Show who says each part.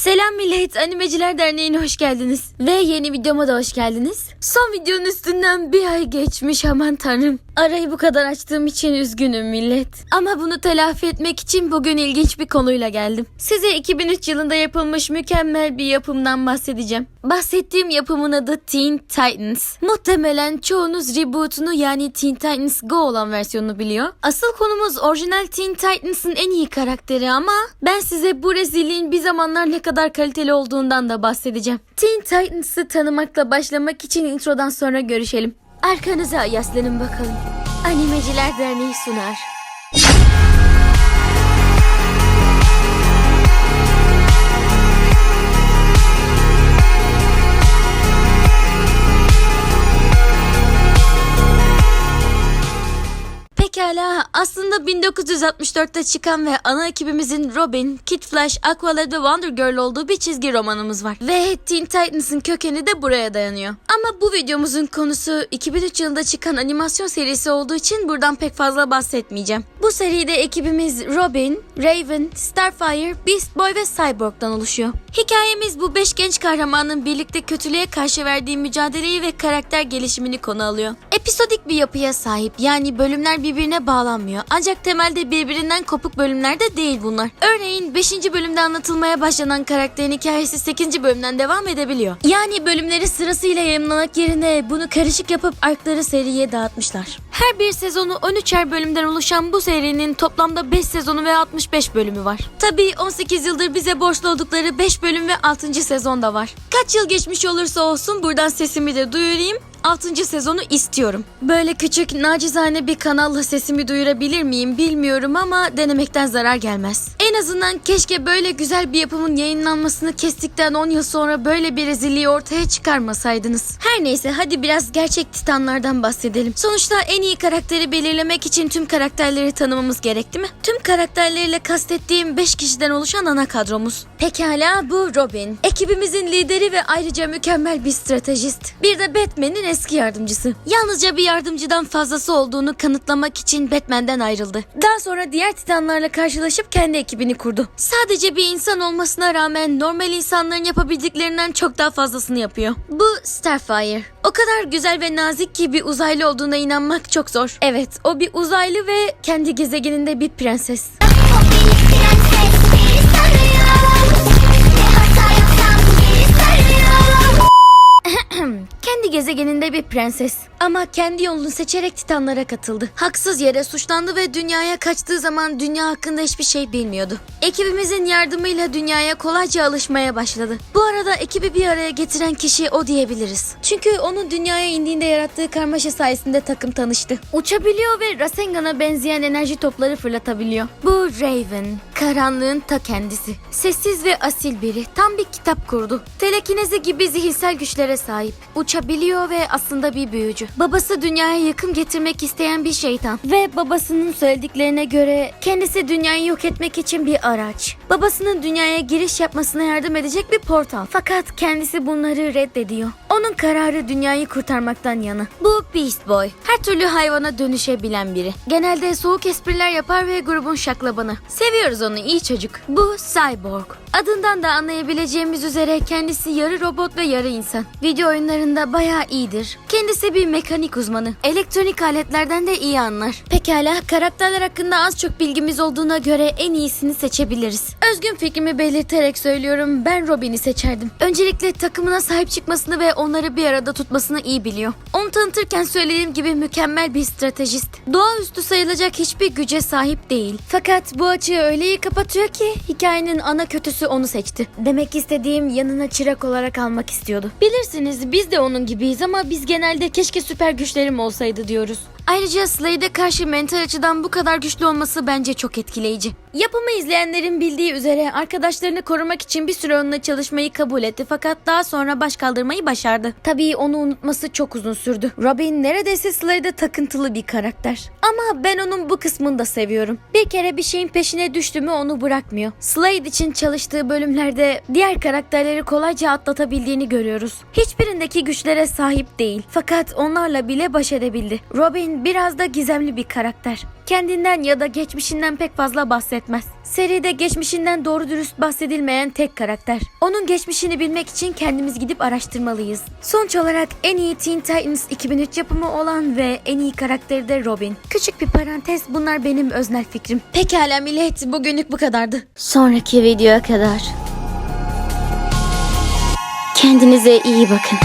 Speaker 1: Selam millet, Animeciler Derneği'ne hoş geldiniz. Ve yeni videoma da hoş geldiniz. Son videonun üstünden bir ay geçmiş aman tanrım. Arayı bu kadar açtığım için üzgünüm millet. Ama bunu telafi etmek için bugün ilginç bir konuyla geldim. Size 2003 yılında yapılmış mükemmel bir yapımdan bahsedeceğim. Bahsettiğim yapımın adı Teen Titans. Muhtemelen çoğunuz rebootunu yani Teen Titans Go olan versiyonunu biliyor. Asıl konumuz orijinal Teen Titans'ın en iyi karakteri ama ben size bu rezilliğin bir zamanlar ne kadar kaliteli olduğundan da bahsedeceğim. Teen Titans'ı tanımakla başlamak için introdan sonra görüşelim. Arkanıza yaslanın bakalım. Animeciler Derneği sunar. Pekala aslında 1964'te çıkan ve ana ekibimizin Robin, Kid Flash, Aqualad ve Wonder Girl olduğu bir çizgi romanımız var. Ve Teen Titans'ın kökeni de buraya dayanıyor. Ama bu videomuzun konusu 2003 yılında çıkan animasyon serisi olduğu için buradan pek fazla bahsetmeyeceğim. Bu seride ekibimiz Robin, Raven, Starfire, Beast Boy ve Cyborg'dan oluşuyor. Hikayemiz bu beş genç kahramanın birlikte kötülüğe karşı verdiği mücadeleyi ve karakter gelişimini konu alıyor. Episodik bir yapıya sahip yani bölümler birbirine bağlanmıyor. Ancak temelde birbirinden kopuk bölümler de değil bunlar. Örneğin 5. bölümde anlatılmaya başlanan karakterin hikayesi 8. bölümden devam edebiliyor. Yani bölümleri sırasıyla yayınlamak yerine bunu karışık yapıp arkları seriye dağıtmışlar. Her bir sezonu 13'er bölümden oluşan bu serinin toplamda 5 sezonu ve 65 bölümü var. Tabii 18 yıldır bize borçlu oldukları 5 bölüm ve 6. sezon da var. Kaç yıl geçmiş olursa olsun buradan sesimi de duyurayım. 6. sezonu istiyorum. Böyle küçük nacizane bir kanalla sesimi duyurabilir miyim bilmiyorum ama denemekten zarar gelmez. En azından keşke böyle güzel bir yapımın yayınlanmasını kestikten 10 yıl sonra böyle bir rezilliği ortaya çıkarmasaydınız. Her neyse hadi biraz gerçek titanlardan bahsedelim. Sonuçta en iyi karakteri belirlemek için tüm karakterleri tanımamız gerek değil mi? Tüm karakterleriyle kastettiğim 5 kişiden oluşan ana kadromuz. Pekala bu Robin. Ekibimizin lideri ve ayrıca mükemmel bir stratejist. Bir de Batman'in eski yardımcısı. Yalnızca bir yardımcıdan fazlası olduğunu kanıtlamak için Batman'den ayrıldı. Daha sonra diğer titanlarla karşılaşıp kendi ekibini kurdu. Sadece bir insan olmasına rağmen normal insanların yapabildiklerinden çok daha fazlasını yapıyor. Bu Starfire. O kadar güzel ve nazik ki bir uzaylı olduğuna inanmak çok zor. Evet, o bir uzaylı ve kendi gezegeninde bir prenses. gezegeninde bir prenses. Ama kendi yolunu seçerek Titanlara katıldı. Haksız yere suçlandı ve dünyaya kaçtığı zaman dünya hakkında hiçbir şey bilmiyordu. Ekibimizin yardımıyla dünyaya kolayca alışmaya başladı. Bu arada ekibi bir araya getiren kişi o diyebiliriz. Çünkü onun dünyaya indiğinde yarattığı karmaşa sayesinde takım tanıştı. Uçabiliyor ve Rasengan'a benzeyen enerji topları fırlatabiliyor. Bu Raven. Karanlığın ta kendisi. Sessiz ve asil biri. Tam bir kitap kurdu. Telekinezi gibi zihinsel güçlere sahip. Uçabiliyor ve aslında bir büyücü. Babası dünyaya yakın getirmek isteyen bir şeytan. Ve babasının söylediklerine göre kendisi dünyayı yok etmek için bir araç. Babasının dünyaya giriş yapmasına yardım edecek bir portal. Fakat kendisi bunları reddediyor. Onun kararı dünyayı kurtarmaktan yana. Bu Beast Boy. Her türlü hayvana dönüşebilen biri. Genelde soğuk espriler yapar ve grubun şaklabanı. Seviyoruz onu iyi çocuk. Bu Cyborg. Adından da anlayabileceğimiz üzere kendisi yarı robot ve yarı insan. Video oyunlarında bayağı iyidir. Kendisi bir mekanik uzmanı. Elektronik aletlerden de iyi anlar. Pekala karakterler hakkında az çok bilgimiz olduğuna göre en iyisini seçebiliriz. Özgün fikrimi belirterek söylüyorum ben Robin'i seçerdim. Öncelikle takımına sahip çıkmasını ve onları bir arada tutmasını iyi biliyor. Onu tanıtırken söylediğim gibi mükemmel bir stratejist. Doğaüstü sayılacak hiçbir güce sahip değil. Fakat bu açığı öyle iyi kapatıyor ki hikayenin ana kötüsü onu seçti. Demek istediğim yanına çırak olarak almak istiyordu. Bilirsiniz biz de onun gibiyiz ama biz genelde keşke süper güçlerim olsaydı diyoruz. Ayrıca Slade'e karşı mental açıdan bu kadar güçlü olması bence çok etkileyici. Yapımı izleyenlerin bildiği üzere arkadaşlarını korumak için bir süre onunla çalışmayı kabul etti fakat daha sonra baş kaldırmayı başardı. Tabii onu unutması çok uzun sürdü. Robin neredeyse Slade'e takıntılı bir karakter. Ama ben onun bu kısmını da seviyorum. Bir kere bir şeyin peşine düştü mü onu bırakmıyor. Slade için çalıştığı bölümlerde diğer karakterleri kolayca atlatabildiğini görüyoruz. Hiçbirindeki güçlere sahip değil. Fakat onlarla bile baş edebildi. Robin biraz da gizemli bir karakter. Kendinden ya da geçmişinden pek fazla bahsetmez. Seride geçmişinden doğru dürüst bahsedilmeyen tek karakter. Onun geçmişini bilmek için kendimiz gidip araştırmalıyız. Sonuç olarak en iyi Teen Titans 2003 yapımı olan ve en iyi karakteri de Robin. Küçük bir parantez bunlar benim öznel fikrim. Pekala millet bugünlük bu kadardı. Sonraki videoya kadar. Kendinize iyi bakın.